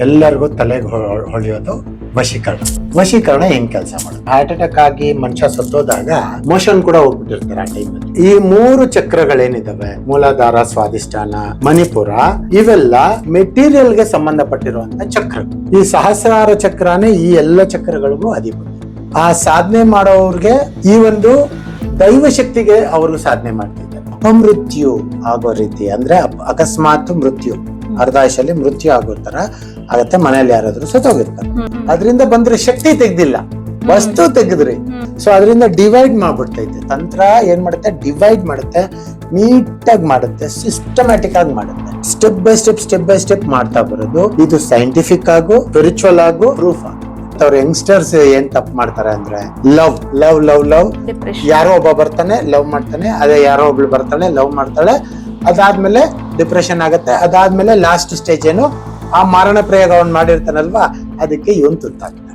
ಎಲ್ಲರಿಗೂ ತಲೆಗೆ ಹೊಳೆಯೋದು ವಶೀಕರಣ. ವಶೀಕರಣ ಹೆಂಗ್ ಕೆಲಸ ಮಾಡೋದು? ಹಾರ್ಟ್ ಅಟ್ಯಾಕ್ ಆಗಿ ಮನುಷ್ಯ ಸತ್ತೋದಾಗ ಮೋಷನ್ ಕೂಡ ಹೋಗ್ಬಿಟ್ಟಿರ್ತಾರೆ ಆ ಟೈಮಲ್ಲಿ ಈ ಮೂರು ಚಕ್ರಗಳೇನಿದಾವೆ? ಮೂಲಾಧಾರ ಸ್ವಾದಿಷ್ಠಾನ ಮಣಿಪುರ, ಇವೆಲ್ಲ ಮೆಟೀರಿಯಲ್ಗೆ ಸಂಬಂಧಪಟ್ಟಿರುವಂತ ಚಕ್ರ ಈ ಸಹಸ್ರಾರ ಚಕ್ರನೇ ಈ ಎಲ್ಲ ಚಕ್ರಗಳಿಗೂ ಅಧಿಪತಿ. ಆ ಸಾಧನೆ ಮಾಡೋರ್ಗೆ ಈ ಒಂದು ದೈವ ಶಕ್ತಿಗೆ ಅವರು ಸಾಧನೆ ಮಾಡ್ತಿದ್ದಾರೆ. ಅಪಮೃತ್ಯು ಆಗೋ ರೀತಿ ಅಂದ್ರೆ ಅಕಸ್ಮಾತ್ ಮೃತ್ಯು. ಅರ್ಧ ಆಯುಷಲ್ಲಿ ಮೃತ್ಯು ಆಗೋ ತರ ಆಗತ್ತೆ ಮನೇಲಿ ಯಾರಾದ್ರೂ ಸತ್ತೋಗಿರ್ತಾರೆ. ಅದರಿಂದ ಬಂದ್ರೆ ಶಕ್ತಿ ತೆಗ್ದಿಲ್ಲ. ವಸ್ತು ತೆಗೆದ್ರಿ. ಸೊ ಅದರಿಂದ ಡಿವೈಡ್ ಮಾಡ್ಬಿಡ್ತೈತೆ. ತಂತ್ರ ಏನ್ ಮಾಡುತ್ತೆ? ಡಿವೈಡ್ ಮಾಡುತ್ತೆ. ನೀಟಾಗಿ ಮಾಡುತ್ತೆ. ಸಿಸ್ಟಮ್ಯಾಟಿಕ್ ಆಗಿ ಮಾಡುತ್ತೆ. Step by step step by step ಮಾಡ್ತಾ ಬರೋದು. ಇದು ಸೈಂಟಿಫಿಕ್ ಆಗು ಸ್ಪಿರಿಚುವಲ್ ಆಗು ಪ್ರೂಫ್ ಆಗು. ಅವ್ರ ಯಂಗ್ಸ್ಟರ್ಸ್ ಏನ್ ತಪ್ಪು ಮಾಡ್ತಾರೆ ಅಂದ್ರೆ ಲವ್ ಲವ್ ಲವ್ ಲವ್ ಯಾರೋ ಒಬ್ಬ ಬರ್ತಾನೆ ಲವ್ ಮಾಡ್ತಾನೆ. ಅದೇ ಯಾರೋ ಒಬ್ಳು ಬರ್ತಾನೆ ಲವ್ ಮಾಡ್ತಾಳೆ. ಅದಾದ್ಮೇಲೆ ಡಿಪ್ರೆಷನ್ ಆಗುತ್ತೆ. ಅದಾದ್ಮೇಲೆ ಲಾಸ್ಟ್ ಸ್ಟೇಜ್ ಏನು? ಆ ಮಾರಣ ಪ್ರಯೋಗವನ್ನು ಮಾಡಿರ್ತಾನಲ್ವಾ? ಅದಕ್ಕೆ ಇವನ್ ತುತ್ತಾಗ್ತಾನೆ.